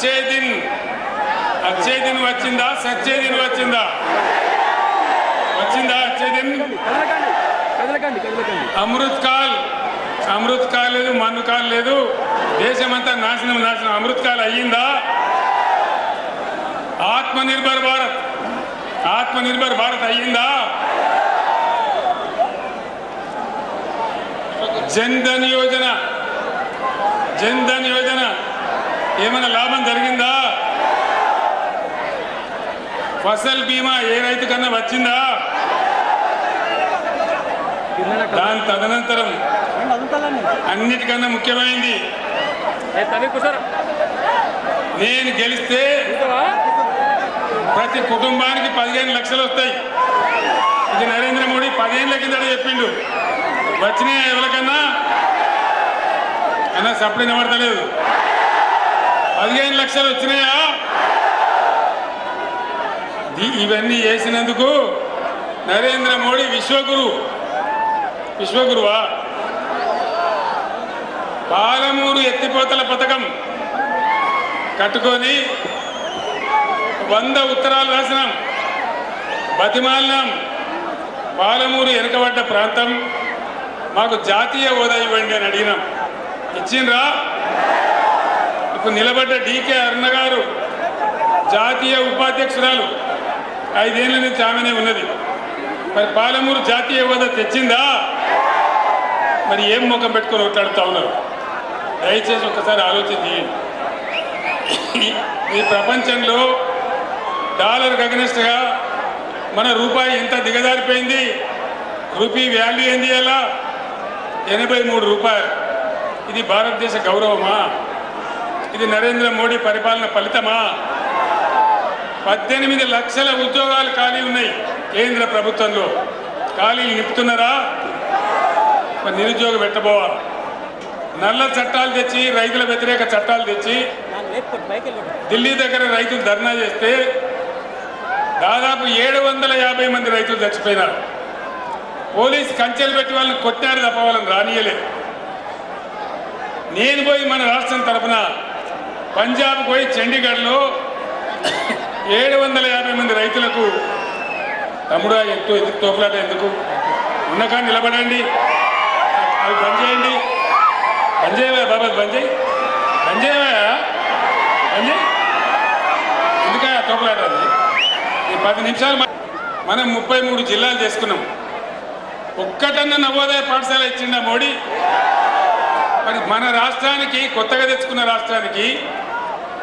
అచ్చే దిన్ అచ్చే దిన్ వచ్చిందా సచ్చే దిన్ వచ్చిందా? వచ్చిందా అచ్చే దిన్ అమృత్ కాల్ అమృత్ కాల్ లేదు మన్ను కాల్ లేదు. దేశమంతా నాశనం నాశనం. అమృత్ కాల్ అయ్యిందా? ఆత్మనిర్భర్ భారత్. ఆత్మనిర్భర్ భారత్ అయ్యిందా? జన్ ధన్ యోజన జన్ ధన్ యోజన. ఏమైనా లాభం జరిగిందా? ఫసల్ బీమా ఏ రైతు కన్నా వచ్చిందా? దాని తదనంతరం అన్నిటికన్నా కుసరా నేను గెలిస్తే ప్రతి కుటుంబానికి పదిహేను లక్షలు వస్తాయి. ఇది నరేంద్ర మోడీ పదిహేనుల కింద చెప్పిండు. వచ్చినాయి ఎవరికన్నా? అన్నా సప్లై నిలబడతలేదు. పదిహేను లక్షలు వచ్చినాయా? ఇవన్నీ చేసినందుకు నరేంద్ర మోడీ విశ్వగురు. విశ్వగురువా? పాలమూరు ఎత్తిపోతల పథకం కట్టుకొని వంద ఉత్తరాలు రాసినాం. బతిమాలినాం. పాలమూరు వెనుకబడ్డ ప్రాంతం. మాకు జాతీయ హోదా ఇవ్వండి అని అడిగినాం. ఇచ్చిండ్రా? ఒక నిలబడ్డ డీకే అరుణ గారు జాతీయ ఉపాధ్యక్షురాలు. ఐదేళ్ళ నుంచి ఆమెనే ఉన్నది. మరి పాలమూరు జాతీయ హోదా తెచ్చిందా? మరి ఏం ముఖం పెట్టుకొని ఒకటాడుతూ ఉన్నారు? దయచేసి ఒకసారి ఆలోచన చేయండి. ఈ- ప్రపంచంలో డాలర్ అగనెస్ట్గా మన రూపాయి ఎంత దిగజారిపోయింది? రూపీ వాల్యూ ఏంది ఎలా ఎనభై మూడు రూపాయలు. ఇది భారతదేశ గౌరవమా? ఇది నరేంద్ర మోడీ పరిపాలన ఫలితమా? పద్దెనిమిది లక్షల ఉద్యోగాలు ఖాళీ ఉన్నాయి కేంద్ర ప్రభుత్వంలో. ఖాళీలు నింపుతున్నారా? నిరుద్యోగం పెట్టబోవాలి నల్ల చట్టాలు తెచ్చి రైతుల వ్యతిరేక చట్టాలు తెచ్చి ఢిల్లీ దగ్గర రైతులు ధర్నా చేస్తే దాదాపు ఏడు వందల యాభై మంది రైతులు చచ్చిపోయినారు. పోలీసు కంచెలు పెట్టి వాళ్ళని కొట్టారు తప్ప వాళ్ళని రానియలేదు నేను పోయి మన రాష్ట్రం తరఫున పంజాబ్ పోయి చండీగఢ్లో ఏడు వందల యాభై మంది రైతులకు తమ్ముడు ఎత్తు ఎందుకు తోపులాట ఎందుకు? ఉన్నకా నిలబడండి. అవి బంద్ చేయండి. బంద్ చేయవా బాబా బంద్ చేయి. బంద్ చేయవా? బంద్ చేయి. ఎందుకా తోపులాట అది? ఈ పది నిమిషాలు మనం ముప్పై మూడు జిల్లాలు చేసుకున్నాం. ఒక్కటన్నా నవోదయ పాఠశాల ఇచ్చిండా మోడీ? మరి మన రాష్ట్రానికి కొత్తగా తెచ్చుకున్న రాష్ట్రానికి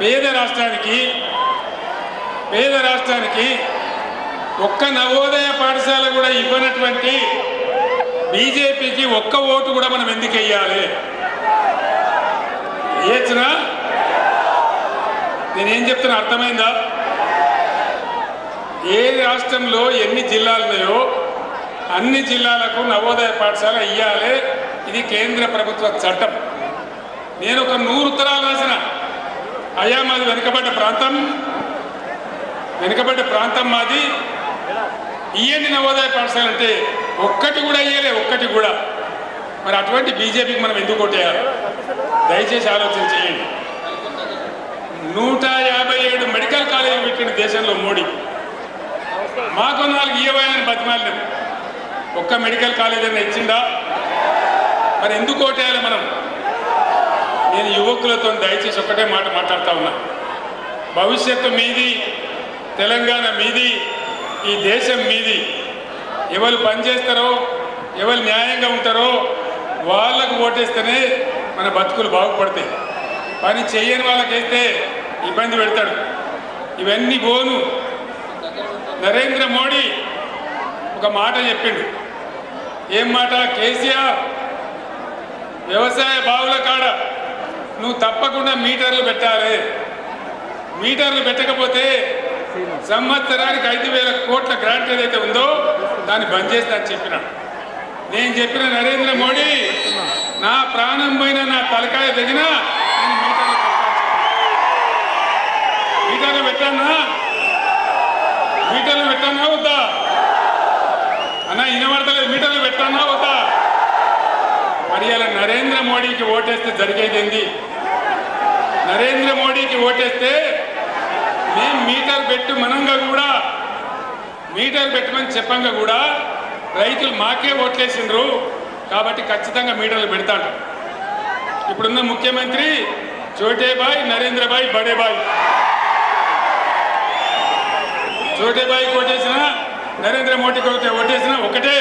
పేద రాష్ట్రానికి పేద రాష్ట్రానికి ఒక్క నవోదయ పాఠశాల కూడా ఇవ్వనటువంటి బీజేపీకి ఒక్క ఓటు కూడా మనం ఎందుకు వెయ్యాలి? ఏచనా నేనేం చెప్తున్నా అర్థమైందా? ఏ రాష్ట్రంలో ఎన్ని జిల్లాలు ఉన్నాయో అన్ని జిల్లాలకు నవోదయ పాఠశాల ఇయ్యాలి. ఇది కేంద్ర ప్రభుత్వ చట్టం. నేను ఒక నూరు ఉత్తరాలు రాసిన. అయ్యా మాది వెనుకబడ్డ ప్రాంతం. వెనుకబడ్డ ప్రాంతం మాది. ఇయ్యండి నవోదయ పాఠశాల అంటే ఒక్కటి కూడా ఇయ్యలే ఒక్కటి కూడా. మరి అటువంటి బీజేపీకి మనం ఎందుకు కొట్టేయాలి? దయచేసి ఆలోచన చేయండి. నూట యాభై ఏడు మెడికల్ కాలేజీలు పెట్టిన దేశంలో మోడీ. మాకు నాలుగు ఇయ్యబోయని బతిమాలినాం. ఒక్క మెడికల్ కాలేజ్ అయినా ఇచ్చిందా? మరి ఎందుకు ఓటేయాలి మనం? నేను యువకులతో దయచేసి ఒక్కటే మాట మాట్లాడుతూ ఉన్నా. భవిష్యత్తు మీది తెలంగాణ మీది ఈ దేశం మీది. ఎవరు పనిచేస్తారో ఎవరు న్యాయంగా ఉంటారో వాళ్ళకు ఓటేస్తేనే మన బతుకులు బాగుపడతాయి. పని చేయని వాళ్ళకైతే ఇబ్బంది పెడతాడు. ఇవన్నీ పోను నరేంద్ర మోడీ ఒక మాట చెప్పిండు. ఏం మాట? కేసీఆర్ వ్యవసాయ బావుల కాడ తప్పకుండా మీటర్లు పెట్టాలి. మీటర్లు పెట్టకపోతే సంవత్సరానికి ఐదు వేల కోట్ల గ్రాంట్ ఏదైతే ఉందో దాన్ని బంద్ చేస్తా అని చెప్పినాడు నేను చెప్పిన నరేంద్ర మోడీ నా ప్రాణం పోయిన నా తలకాయ తగిన మీటర్లు మీటర్లు పెట్టానా? మీటర్లు పెట్టానా వద్దా? అన్న ఇనబడతలేదు మీటర్లు పెట్టానా వద్దా? మరి అలా నరేంద్ర మోడీకి ఓటేస్తే జరిగేది ఏంది? నరేంద్ర మోడీకి ఓటేస్తే మేము మీటర్ పెట్టు మనంగా కూడా మీటర్ పెట్టమని చెప్పంగా కూడా రైతులు మాకే ఓట్లేసిండ్రు. కాబట్టి ఖచ్చితంగా మీటర్లు పెడతాడు ఇప్పుడున్న ముఖ్యమంత్రి చోటేబాయ్ నరేంద్రబాయ్ బడేబాయ్. చోటేబాయ్ కొట్టేసిన నరేంద్ర మోడీకి ఒకటే. ఓటేసిన ఒకటే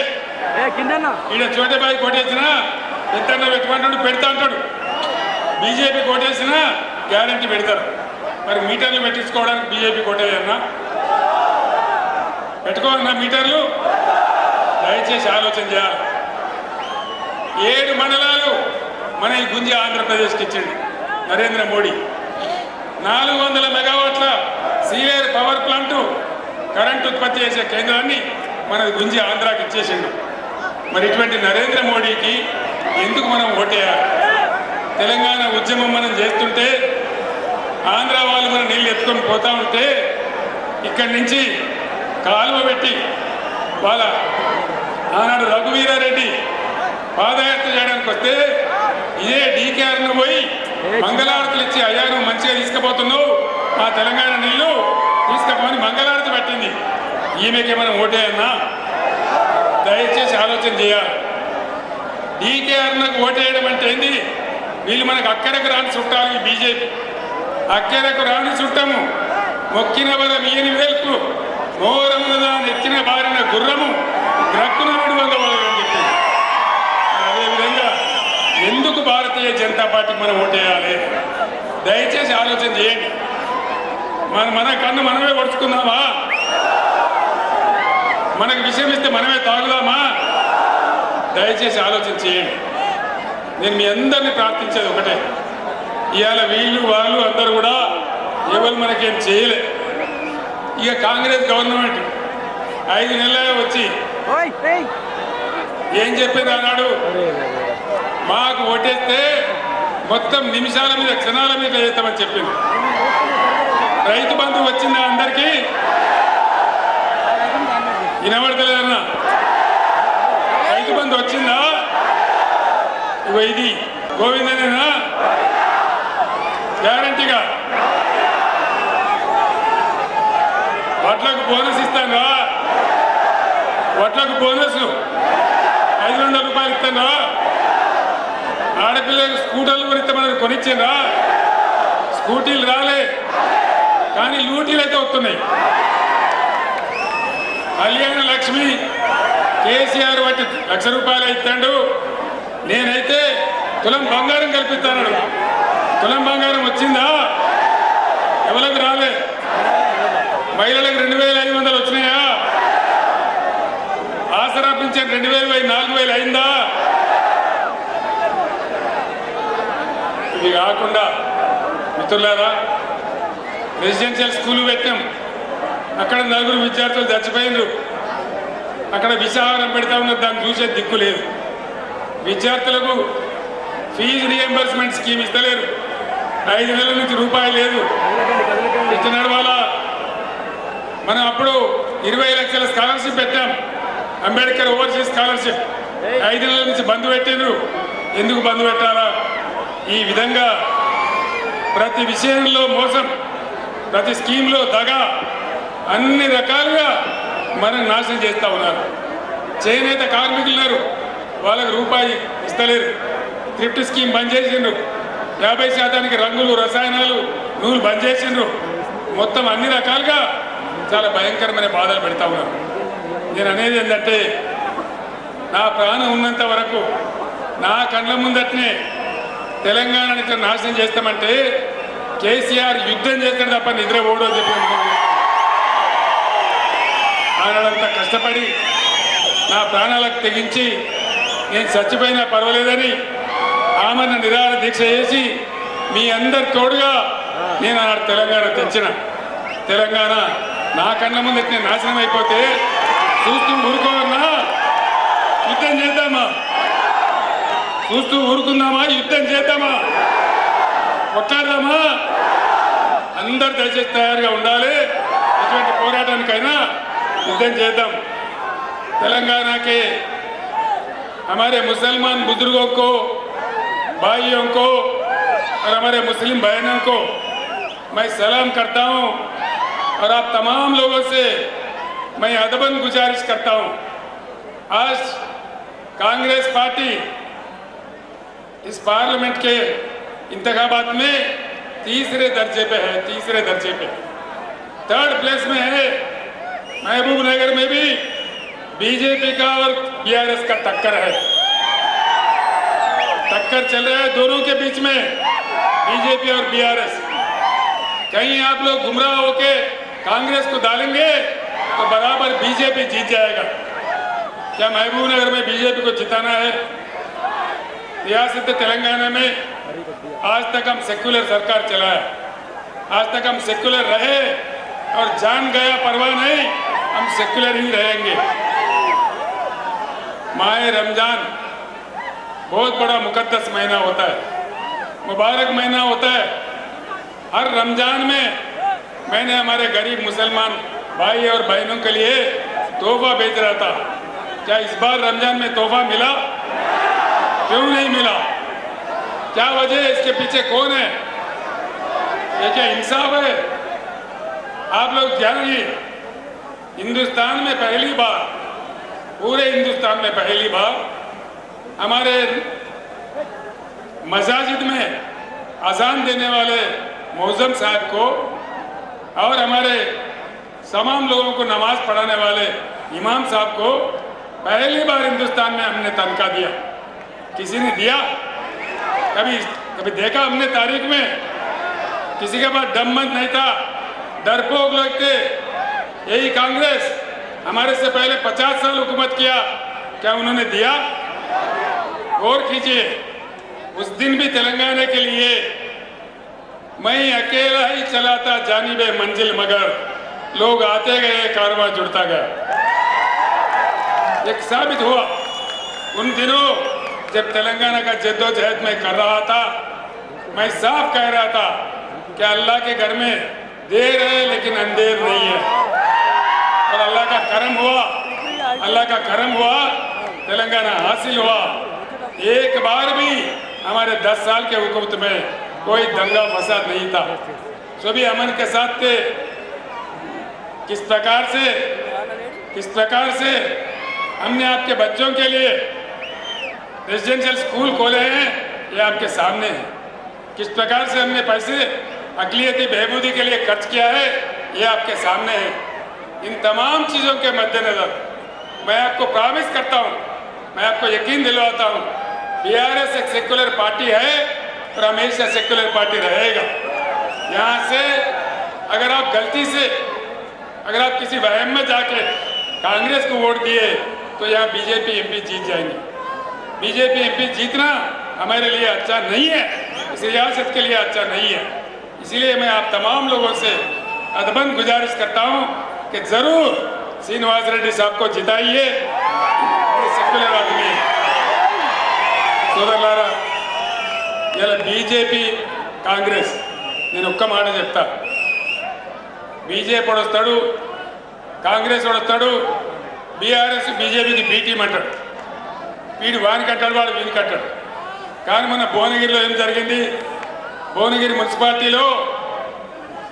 ఈడ చోటేబాయ్ కొట్టేసిన పెద్దన్న పెట్టుకుంటాడు పెడతా అంటాడు బీజేపీ కొట్టేసిన గ్యారంటీ పెడతారు. మరి మీటర్లు పెట్టించుకోవడానికి బీజేపీ కొట్టేదన్నా? పెట్టుకోవాలన్నా మీటర్లు? దయచేసి ఆలోచన చేయాలి. ఏడు మండలాలు మన ఈ గుంజి ఆంధ్రప్రదేశ్కి ఇచ్చింది నరేంద్ర మోడీ. నాలుగు వందల మెగావాట్ల సీవేర్ పవర్ ప్లాంట్ కరెంట్ ఉత్పత్తి చేసే కేంద్రాన్ని మన గుంజి ఆంధ్రాకి ఇచ్చేసిండు. మరి ఇటువంటి నరేంద్ర మోడీకి ఎందుకు మనం ఓటేయాలి? తెలంగాణ ఉద్యమం మనం చేస్తుంటే ఆంధ్ర వాళ్ళు మన నీళ్ళు ఎత్తుకొని పోతా ఉంటే ఇక్కడి నుంచి కాలువ పెట్టి వాళ్ళ ఆనాడు రఘువీరారెడ్డి పాదయాత్ర చేయడానికి వస్తే ఇదే డీకేఆర్ను పోయి మంగళారతులు ఇచ్చి అయ్యా నువ్వు మంచిగా తీసుకుపోతున్నావు. మా తెలంగాణ నీళ్ళు తీసుకుపోని మంగళారతి పెట్టింది. ఈమెకి మనం ఓటేయన్నా? దయచేసి ఆలోచన చేయాలి. డీకేఆర్లకు ఓటేయడం అంటే ఏంది? వీళ్ళు మనకు అక్కడికి రాని చుట్టాలి బీజేపీ అక్కడకు రాణి చుట్టము మొక్కిన వద మీని వేల్పు మోరమున దాని బారిన గుర్రము గ్రక్కున విడువంగవలని చెప్పింది అదేవిధంగా ఎందుకు భారతీయ జనతా పార్టీకి మనం ఓటేయాలి దయచేసి ఆలోచన చేయండి. మన మన కన్ను మనమే పడుచుకుందామా మనకు విషయం ఇస్తే మనమే తాగుదామా? దయచేసి ఆలోచన చేయండి. నేను మీ అందరినీ ప్రార్థించేది ఒకటే. ఇవాళ వీళ్ళు వాళ్ళు అందరూ కూడా ఎవరు మనకేం చేయలే. ఇక కాంగ్రెస్ గవర్నమెంట్ ఐదు నెలలే వచ్చి ఏం చెప్పింది అన్నాడు మాకు ఓటేస్తే మొత్తం నిమిషాల మీద క్షణాల మీద చేస్తామని చెప్పింది. రైతు బంధు వచ్చిందా అందరికీ? వినబడతలేదన్నా రైతు బంధు వచ్చిందా? ఇగో ఇది. గోవిందనేనా? గ్యారంటీగా. వడ్లకు బోనస్ ఇస్తాను? వడ్లకు బోనస్ ఐదు వందల రూపాయలు ఇస్తాను? ఆడపిల్లలకు స్కూటర్లు కూడా ఇస్తామని కొనిచ్చిందా? స్కూటీలు రాలే. కానీ లూటీలు అయితే వస్తున్నాయి. కళ్యాణ లక్ష్మి కేసీఆర్ వంటి లక్ష రూపాయలు ఇస్తాడు. నేనైతే తులం బంగారం కల్పిస్తాను తులం బంగారం వచ్చిందా? ఎవరికి రాలే? మహిళలకు రెండు వేల ఐదు వందలు వచ్చినాయా? ఆసరా పింఛన్ రెండు వేలు నాలుగు వేలు అయిందా? ఇది కాకుండా మిత్రులారా రెసిడెన్షియల్ స్కూల్ పెట్టాం అక్కడ నలుగురు విద్యార్థులు చచ్చిపోయినరు. అక్కడ విషాహారం పెడతా ఉన్నారు దాన్ని చూసే దిక్కు లేదు. విద్యార్థులకు ఫీజు రియంబర్స్మెంట్ స్కీమ్ ఇస్తలేరు. ఐదు నెలల నుంచి రూపాయి లేదు. ఇచ్చినాడు వాళ్ళ ఇచ్చిన మనం అప్పుడు ఇరవై లక్షల స్కాలర్షిప్ పెట్టాం. Ambedkar overseas scholarship. ఐదు నెలల నుంచి బంద్ పెట్టిండ్రు. ఎందుకు బంద్ పెట్టాలా? ఈ విధంగా ప్రతి విషయంలో మోసం ప్రతి స్కీమ్లో దగ అన్ని రకాలుగా మనం నాశనం చేస్తూ ఉన్నారు. చేనేత కార్మికులు ఉన్నారు. వాళ్ళకి రూపాయి ఇస్తలేరు. థ్రిఫ్ట్ స్కీమ్ బంద్ చేసిండ్రు. యాభై శాతానికి రంగులు రసాయనాలు నూనె బంద్ చేసిండ్రు. మొత్తం అన్ని రకాలుగా చాలా భయంకరమైన బాధలు పెడతా ఉన్నారు. నేను అనేది ఏంటంటే నా ప్రాణం ఉన్నంత వరకు నా కళ్ళ ముందటనే తెలంగాణని ఇట్లా నాశనం చేస్తామంటే కేసీఆర్ యుద్ధం చేస్తాడు తప్ప నిద్ర పోడు అని చెప్పి ఆనాడంతా కష్టపడి నా ప్రాణాలకు తెగించి నేను చచ్చిపోయినా పర్వాలేదని ఆమెను నిరాహార దీక్ష చేసి మీ అందరి తోడుగా నేను ఆనాడు తెలంగాణ తెచ్చిన తెలంగాణ నా కళ్ళ ముందు నేను నాశనం అయిపోతే చూస్తూ ఊరుకోవన్నా యుద్ధం చేద్దామా చూస్తూ ఊరుకుందామా యుద్ధం చేద్దామా కొట్లాడదామా అందరు దయచేసి తయారుగా ఉండాలి ఇటువంటి పోరాటానికైనా యుద్ధం చేద్దాం तेलंगाना के हमारे मुसलमान बुजुर्गों को भाइयों को और हमारे मुस्लिम बहनों को मैं सलाम करता हूँ और आप तमाम लोगों से मैं अदबन गुजारिश करता हूँ। आज कांग्रेस पार्टी इस पार्लियामेंट के इंतखाबात में तीसरे दर्जे पे है, तीसरे दर्जे पे। थर्ड प्लेस में है महबूब नगर में भी बीजेपी का और बीआरएस का टक्कर है। टक्कर चल रहा है दोनों के बीच में बीजेपी और बीआरएस कहीं आप लोग गुमराह होके कांग्रेस को डालेंगे तो बराबर बीजेपी जीत जाएगा। क्या महबूब नगर में बीजेपी को जिताना है? रियासत तेलंगाना में आज तक हम सेक्युलर सरकार चलाया। आज तक हम सेक्युलर रहे और जान गया परवाह नहीं, हम सेक्युलर ही रहेंगे। माए रमज़ान बहुत बड़ा मुकदस महीना होता है। मुबारक महीना होता है। हर रमज़ान में मैंने हमारे गरीब मुसलमान भाई और बहनों के लिए तोहफा भेज रहा था। क्या इस बार रमज़ान में तोहफा मिला? क्यों नहीं मिला? क्या वजह है? इसके पीछे कौन है? ये क्या इंसाफ है? आप लोग जानिए, हिंदुस्तान में पहली बार, पूरे हिंदुस्तान में पहली बार हमारे मसाजिद में अजान देने वाले मौजम साहब को और हमारे तमाम लोगों को नमाज़ पढ़ाने वाले इमाम साहब को पहली बार हिंदुस्तान में हमने तनख्वाह दिया। किसी ने दिया? कभी कभी देखा हमने तारीख में? किसी के पास दममत नहीं था। डरपोक लोग थे। यही कांग्रेस हमारे से पहले 50 साल हुकूमत किया। क्या उन्होंने दिया? और कीजिए, उस दिन भी तेलंगाना के लिए मैं अकेला ही चलाता जानिबे मंजिल मगर लोग आते गए कारवा जुड़ता गया। एक साबित हुआ, उन दिनों जब तेलंगाना का जद्दोजहद में कर रहा था, मैं साफ़ कह रहा था कि अल्लाह के घर में देर है लेकिन अंधेर नहीं है। और अल्लाह का करम हुआ, अल्लाह का करम हुआ, तेलंगाना हासिल हुआ। एक बार भी हमारे 10 साल के हुकूमत में कोई दंगा फसाद नहीं था। सभी अमन के साथ थे। किस प्रकार से? किस प्रकार से? हमने आपके बच्चों के लिए रेजिडेंशियल स्कूल खोले हैं, ये आपके सामने है। किस प्रकार से हमने पैसे, अकलियती बहबूदी के लिए खर्च किया है, ये आपके सामने है। इन तमाम चीज़ों के मद्देनजर मैं आपको प्रॉमिस करता हूँ, मैं आपको यकीन दिलवाता हूँ बीआरएस एक सेक्युलर पार्टी है, और हमेशा सेक्युलर पार्टी रहेगा। यहाँ से अगर आप गलती से, अगर आप किसी वहम में जाके कांग्रेस को वोट दिए तो यहाँ बीजेपी एमपी जीत जाएँगे। बीजेपी एमपी जीतना हमारे लिए अच्छा नहीं है, इस रियासत के लिए अच्छा नहीं है। इसीलिए मैं आप तमाम लोगों से अदबन गुजारिश करता हूँ कि ज़रूर श्रीनिवास रेड्डी साहब को जिताइए। सेक्युलर आदमी है। సోదరులారా ఇలా బీజేపీ కాంగ్రెస్ నేను ఒక్క మాట చెప్తా. బీజేపీ వాడు వస్తాడు కాంగ్రెస్ వాడు వస్తాడు బీఆర్ఎస్ బీజేపీకి బీటీం అంటాడు. వీడు వానికి అంటాడు వాడు వీనికి అంటాడు కానీ మన భువనగిరిలో ఏం జరిగింది? భువనగిరి మున్సిపాలిటీలో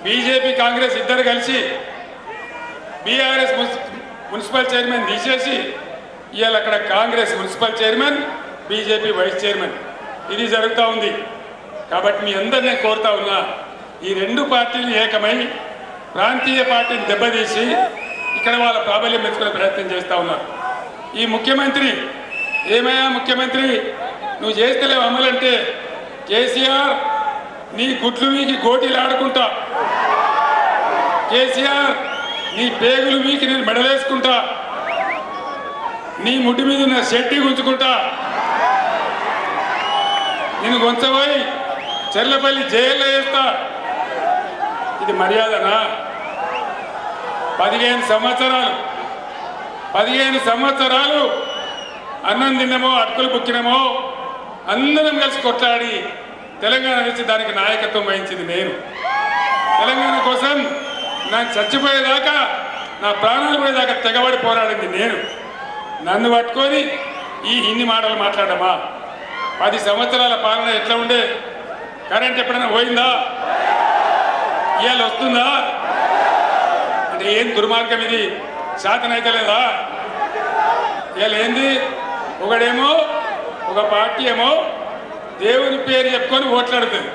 బీజేపీ కాంగ్రెస్ ఇద్దరు కలిసి బీఆర్ఎస్ మున్సిపల్ చైర్మన్ తీసేసి ఇవాళ అక్కడ Congress municipal chairman BJP vice chairman. ఇది జరుగుతూ ఉంది. కాబట్టి మీ అందరినీ కోరుతా ఉన్నా ఈ రెండు పార్టీలు ఏకమై ప్రాంతీయ పార్టీని దెబ్బతీసి ఇక్కడ వాళ్ళ ప్రాబల్యం పెంచుకునే ప్రయత్నం చేస్తూ ఉన్నారు ఈ ముఖ్యమంత్రి ఏమయ్యా ముఖ్యమంత్రి? నువ్వు చేస్తలేవు అమలంటే కేసీఆర్ నీ గుడ్లు మీకి గోటీలు ఆడుకుంటా కేసీఆర్ నీ పేగులు వీకి నేను మెడలేసుకుంటా. నీ ముడ్డి మీద నా షెట్టి గుంజుకుంటా. నేను గొంచబోయి చెర్లపల్లి జైల్లో వేస్తా. ఇది మర్యాదనా? పదిహేను సంవత్సరాలు. పదిహేను సంవత్సరాలు అన్నం తిన్నామో అటుకులు బుక్కినామో అందరం కలిసి కొట్లాడి తెలంగాణ నుంచి దానికి నాయకత్వం వహించింది నేను. తెలంగాణ కోసం నాకు చచ్చిపోయేదాకా నా ప్రాణాలు పోయేదాకా తెగబడి పోరాడింది నేను. నన్ను పట్టుకొని ఈ హిందీ మాటలు మాట్లాడమా? పది సంవత్సరాల పాలన ఎట్లా ఉండే? కరెంట్ ఎప్పుడైనా పోయిందా? ఇవాళ వస్తుందా? అంటే ఏం దుర్మార్గం ఇది? శాతం అయితే లేదా? ఇవాళ ఏంది? ఒకడేమో ఒక పార్టీ ఏమో దేవుని పేరు చెప్పుకొని ఓట్లాడుతుంది.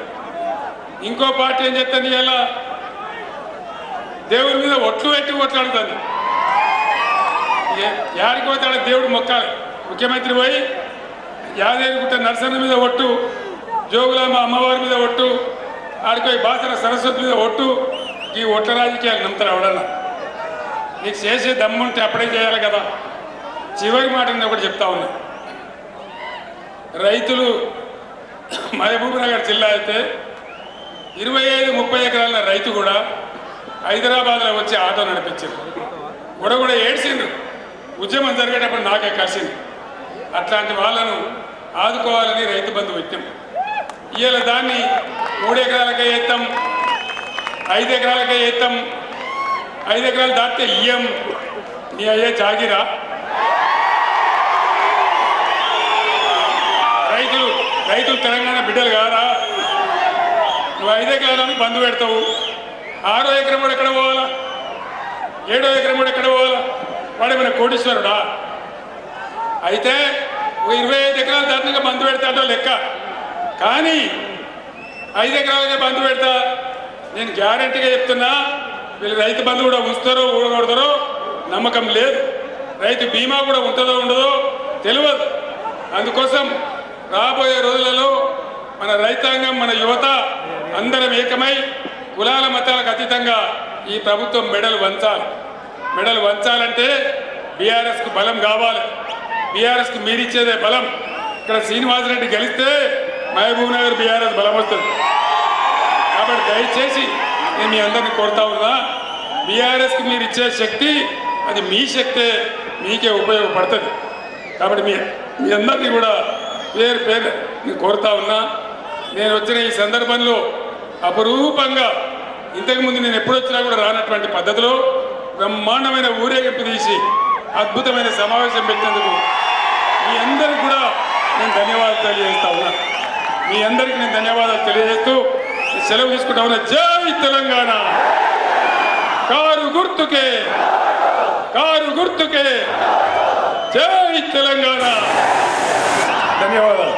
ఇంకో పార్టీ ఏం చెప్తుంది ఇలా దేవుని మీద ఒట్లు పెట్టి ఓట్లాడుతుంది. ఏ- యాడికి పోతాడు దేవుడు మొక్కాలి. ముఖ్యమంత్రి పోయి యాదేవిగుట్ట నర్సన్న మీద ఒట్టు జోగులామ అమ్మవారి మీద ఒట్టు ఆడిపోయి బాసర సరస్వతి మీద ఒట్టు ఈ ఒట్ల రాజకీయాలు నమ్ముతారు ఎవడన్నా నీకు చేసే దమ్ముంటే అప్పుడే చేయాలి కదా? చివరి మాట నేను ఒకటి చెప్తా ఉన్నా. రైతులు మహబూబ్నగర్ జిల్లా అయితే ఇరవై ఐదు ముప్పై ఎకరాల రైతు కూడా హైదరాబాద్లో వచ్చి ఆటో నడిపించారు కూడా కూడా ఏడ్చిండ్రు ఉద్యమం జరిగేటప్పుడు నాకే కలిసింది. అట్లాంటి వాళ్ళను ఆదుకోవాలని రైతు బంధు పెట్టాం ఇవాళ దాన్ని మూడు ఎకరాలకే ఎత్తాం ఐదు ఎకరాలకే ఎత్తాం ఐదు ఎకరాలు దాటితే ఇయ్యం. నీ అయ్యే జాగిరా. రైతులు రైతులు తెలంగాణ బిడ్డలు కారా నువ్వు ఐదు ఎకరాలను బంధు పెడతావు. ఆరో ఎకరం కూడా ఎక్కడ పోవాలా? ఏడో ఎకరం కూడా ఎక్కడ పోవాలా? వాడేమైనా కోటీశ్వరుడా? అయితే ఒక ఇరవై ఐదు ఎకరాలు దారుణంగా బంధు పెడతాడో లెక్క. కానీ ఐదు ఎకరాలకే బంధు పెడతా. నేను గ్యారంటీగా చెప్తున్నా వీళ్ళు రైతు బంధు కూడా ఉంచుతారో ఊడగొడతారో నమ్మకం లేదు. రైతు బీమా కూడా ఉంటుందో ఉండదో తెలియదు. అందుకోసం రాబోయే రోజులలో మన రైతాంగం మన యువత అందరం ఏకమై కులాల మతాలకు అతీతంగా ఈ ప్రభుత్వం మెడలు వంచాలి. మెడలు వంచాలంటే బీఆర్ఎస్కు బలం కావాలి. బీఆర్ఎస్కు మీరిచ్చేదే బలం. ఇక్కడ శ్రీనివాసరెడ్డి గెలిస్తే మహబూబ్ నగర్ బీఆర్ఎస్ బలం వస్తుంది. కాబట్టి దయచేసి నేను మీ అందరిని కోరుతా ఉన్నా బీఆర్ఎస్కి మీరు ఇచ్చే శక్తి అది మీ శక్తే మీకే ఉపయోగపడుతుంది. కాబట్టి మీ మీ అందరినీ కూడా పేరు పేరు నేను కోరుతా ఉన్నా. నేను వచ్చిన ఈ సందర్భంలో అపరూపంగా ఇంతకుముందు నేను ఎప్పుడు వచ్చినా కూడా రానటువంటి పద్ధతిలో బ్రహ్మాండమైన ఊరేగింపు తీసి అద్భుతమైన సమావేశం పెట్టినందుకు మీ అందరికి కూడా నేను ధన్యవాదాలు తెలియజేస్తా ఉన్నా. మీ అందరికి నేను ధన్యవాదాలు తెలియజేస్తూ సెలవు తీసుకుంటా ఉన్నా. జై తెలంగాణ! కారు గుర్తుకే! కారు గుర్తుకే! జై తెలంగాణ! ధన్యవాదాలు.